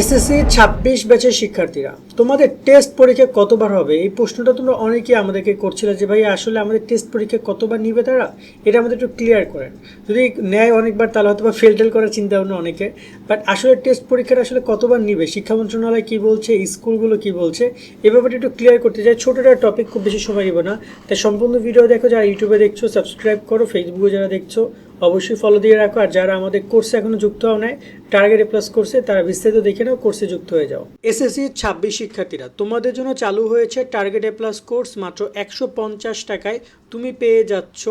SSC ছাব্বিশ ব্যাচের শিক্ষার্থীরা, তোমাদের টেস্ট পরীক্ষা কতবার হবে? এই প্রশ্নটা তোমরা অনেকেই আমাদেরকে করছিলে যে ভাই আসলে আমাদের টেস্ট পরীক্ষা কতবার নিবে তারা? এটা আমাদের একটু ক্লিয়ার করেন। যদি নেয় অনেকবার, তাহলে হয়তো বা ফেল টেল করার চিন্তা ভাবনা অনেকে বাট আসলে টেস্ট পরীক্ষাটা আসলে কতবার নিবে? শিক্ষা মন্ত্রণালয় কী বলছে? স্কুলগুলো কী বলছে? এ ব্যাপারটা একটু ক্লিয়ার করতে চাই। ছোটো একটা টপিক খুব বেশি সময় নেবে না। তাই সম্পূর্ণ ভিডিও দেখো, যারা ইউটিউবে দেখছ সাবস্ক্রাইব করো। ফেসবুকে যারা দেখছ অবশ্যই ফলো দিয়ে রাখো, আর যারা আমাদের কোর্সে এখনও যুক্ত হও নাই টার্গেট প্লাস কোর্সে তারা বিস্তারিত দেখে নাও কোর্সে যুক্ত হয়ে যাও। এসএসসি ছাব্বিশ শিক্ষার্থীরা, তোমাদের জন্য চালু হয়েছে টার্গেট প্লাস কোর্স মাত্র একশো পঞ্চাশ টাকায়। তুমি পেয়ে যাচ্ছ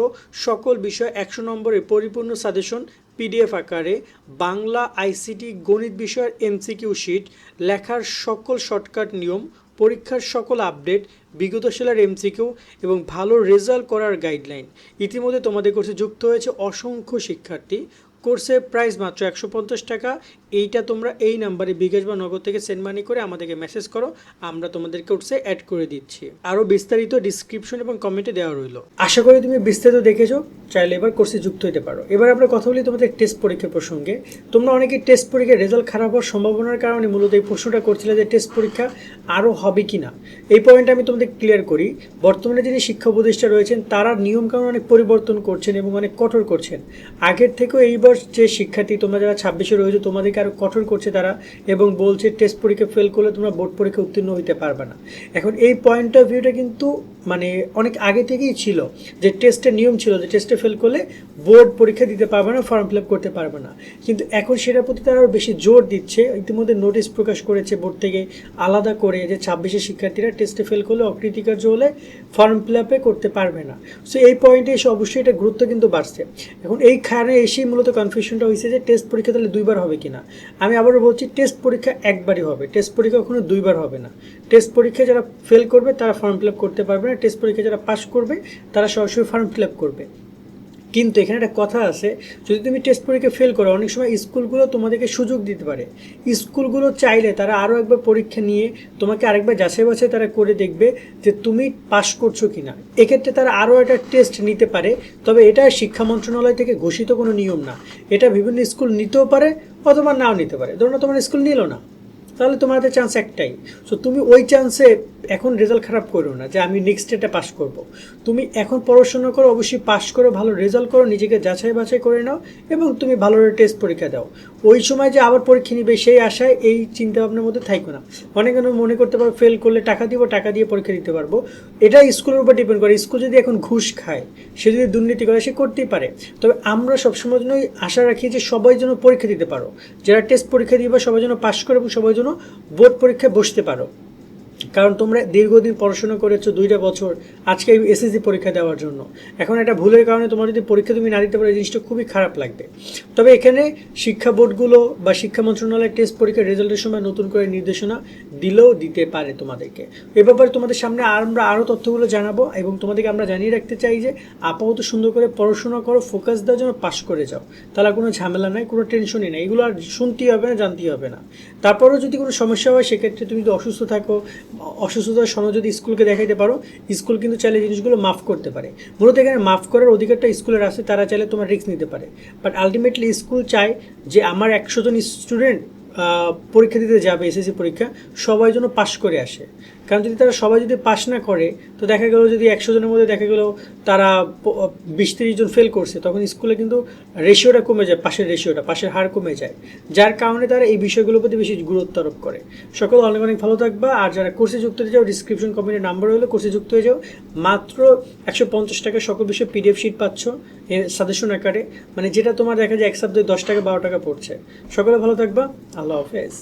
সকল বিষয় একশো নম্বরের পরিপূর্ণ সাজেশন পিডিএফ আকারে, বাংলা আইসিটি গণিত বিষয়ের এমসিকিউ শিট লেখার সকল শর্টকাট নিয়ম, পরীক্ষার সকল আপডেট বিগত সেলার এমসিকিউ এবং ভালো রেজাল্ট করার গাইডলাইন। ইতিমধ্যে তোমাদের কোর্সে যুক্ত হয়েছে অসংখ্য শিক্ষার্থী কোর্সের প্রাইস মাত্র একশো পঞ্চাশ টাকা। এইটা তোমরা এই নাম্বারে বিকাশ বা নগদ থেকে সেন্ড মানি করে আমাদেরকে মেসেজ করো, আমরা তোমাদের কোর্সে অ্যাড করে দিচ্ছি। আরও বিস্তারিত ডিসক্রিপশন এবং কমেন্টে দেওয়া রইল। আশা করি তুমি বিস্তারিত দেখেছ, চাইলে এবার কোর্সে যুক্ত হতে পারো। এবার আমরা কথা বলি তোমাদের টেস্ট পরীক্ষার প্রসঙ্গে। তোমরা অনেকে টেস্ট পরীক্ষার রেজাল্ট খারাপ হওয়ার সম্ভাবনার কারণে মূলত এই প্রশ্নটা করছিলে যে টেস্ট পরীক্ষা আরও হবে কি না এই পয়েন্টটা আমি তোমাদের ক্লিয়ার করি। বর্তমানে যিনি শিক্ষা উপদেষ্টা রয়েছেন, তারা নিয়মকানুন অনেক পরিবর্তন করছেন এবং অনেক কঠোর করছেন। আগের থেকেও এইবার যে শিক্ষার্থী তোমরা যারা ছাব্বিশে রয়েছে, তোমাদেরকে আরও কঠোর করছে তারা এবং বলছে টেস্ট পরীক্ষা ফেল করলে তোমরা বোর্ড পরীক্ষা উত্তীর্ণ হইতে পারবে না। এখন এই পয়েন্ট অফ ভিউটা কিন্তু মানে অনেক আগে থেকেই ছিল যে টেস্টের নিয়ম ছিল যে টেস্টে ফেল করলে বোর্ড পরীক্ষা দিতে পারবে না ফর্ম ফিল আপ করতে পারবে না। কিন্তু এখন সেটার প্রতি তারা আরও বেশি জোর দিচ্ছে। ইতিমধ্যে নোটিশ প্রকাশ করেছে বোর্ড থেকে আলাদা করে যে ছাব্বিশে শিক্ষার্থীরা টেস্টে ফেল করলে অকৃতিকার্য হলে ফর্ম ফিল আপে করতে পারবে না। সো এই পয়েন্টে এসে অবশ্যই এটা গুরুত্ব কিন্তু বাড়ছে। এখন এই এইখানে এসেই মূলত কনফিউশনটা হয়েছে যে টেস্ট পরীক্ষা তাহলে দুইবার হবে কি না আমি আবারও বলছি টেস্ট পরীক্ষা একবারই হবে। টেস্ট পরীক্ষা কখনো দুইবার হবে না। টেস্ট পরীক্ষা যারা ফেল করবে, তারা ফর্ম ফিল আপ করতে পারবে না। টেস্ট পরীক্ষা যারা পাস করবে, তারা সরাসরি ফর্ম ফিল আপ করবে। কিন্তু এখানে একটা কথা আছে, যদি তুমি টেস্ট পরীক্ষা ফেল করো, অনেক সময় স্কুলগুলো তোমাদেরকে সুযোগ দিতে পারে। স্কুলগুলো চাইলে তারা আরও একবার পরীক্ষা নিয়ে তোমাকে আরেকবার যাচাই বাছাই তারা করে দেখবে যে তুমি পাস করছ কি না এক্ষেত্রে তারা আরও একটা টেস্ট নিতে পারে, তবে এটা শিক্ষা মন্ত্রণালয় থেকে ঘোষিত কোনো নিয়ম না। এটা বিভিন্ন স্কুল নিতেও পারে অথবা নাও নিতে পারে। ধরুন তোমার স্কুল নিল না। তাহলে তোমার হাতে চান্স একটাই। সো তুমি ওই চান্সে এখন রেজাল্ট খারাপ করো না যে আমি নেক্সট ডেটে পাস করব। তুমি এখন পড়াশোনা করো, অবশ্যই পাস করো, ভালো রেজাল্ট করো, নিজেকে যাচাই বাছাই করে নাও এবং তুমি ভালো টেস্ট পরীক্ষা দাও। ওই সময় যে আবার পরীক্ষা নিবে সেই আশায় এই চিন্তা ভাবনার মধ্যে থাইকো না। অনেকে মনে করতে পারো ফেল করলে টাকা দিব, টাকা দিয়ে পরীক্ষা দিতে পারব। এটা স্কুলের উপর ডিপেন্ড করে। স্কুল যদি এখন ঘুষ খায়, সে যদি দুর্নীতি করে, সে করতেই পারে। তবে আমরা সবসময় জন্যই আশা রাখি যে সবাই যেন পরীক্ষা দিতে পারো। যারা টেস্ট পরীক্ষা দিবে, সবাই যেন পাস করে এবং সবাই যেন বোর্ড পরীক্ষায় বসতে পারো। কারণ তোমরা দীর্ঘদিন পড়াশোনা করেছ, দুইটা বছর, আজকে এসএসসি পরীক্ষা দেওয়ার জন্য। এখন একটা ভুলের কারণে তোমার যদি পরীক্ষা তুমি না দিতে পারো, এই জিনিসটা খুবই খারাপ লাগবে। তবে এখানে শিক্ষা বোর্ডগুলো বা শিক্ষা মন্ত্রণালয়ের টেস্ট পরীক্ষার রেজাল্টের সময় নতুন করে নির্দেশনা দিলেও দিতে পারে তোমাদেরকে। এ ব্যাপারে তোমাদের সামনে আমরা আরও তথ্যগুলো জানাব এবং তোমাদেরকে আমরা জানিয়ে রাখতে চাই যে, আপাতত সুন্দর করে পড়াশোনা করো ফোকাস দেওয়ার জন্য পাস করে যাও। তাহলে কোনো ঝামেলা নাই, কোনো টেনশনই নেই। এগুলো আর শুনতেই হবে না, জানতেই হবে না। তারপরেও যদি কোনো সমস্যা হয়, সেক্ষেত্রে তুমি যদি অসুস্থ থাকো অসুস্থতার সময় যদি স্কুলকে দেখাইতে পারো, স্কুল কিন্তু চাইলে জিনিসগুলো মাফ করতে পারে। মূলত এখানে মাফ করার অধিকারটা স্কুলের আছে, তারা চাইলে তোমার রিস্ক নিতে পারে। বাট আলটিমেটলি স্কুল চায় যে আমার একশো জন স্টুডেন্ট পরীক্ষা দিতে যাবে, এসএসসি পরীক্ষা, সবাই যেন পাশ করে আসে। কারণ যদি তারা সবাই যদি পাস না করে, তো দেখা গেলো যদি একশো জনের মধ্যে দেখা গেলো তারা বিশ তিরিশ জন ফেল করছে, তখন স্কুলে কিন্তু রেশিওটা কমে যায়, পাশের রেশিওটা পাশের হার কমে যায়। যার কারণে তারা এই বিষয়গুলোর প্রতি বেশি গুরুত্ব আরোপ করে। সকল অনেক অনেক ভালো থাকবা, আর যারা কোর্সে যুক্ত হয়ে যাও ডিসক্রিপশন কমেন্টের নাম্বার হলে কোর্সে যুক্ত হয়ে যাও। মাত্র একশো পঞ্চাশ টাকা সকল বিষয়ে পিডিএফ শিট পাচ্ছ সাজেশন আকারে। মানে যেটা তোমার দেখা যায় এক সপ্তাহে দশ টাকা, বারো টাকা পড়ছে। সকলে ভালো থাকবা আল্লাহ হাফেজ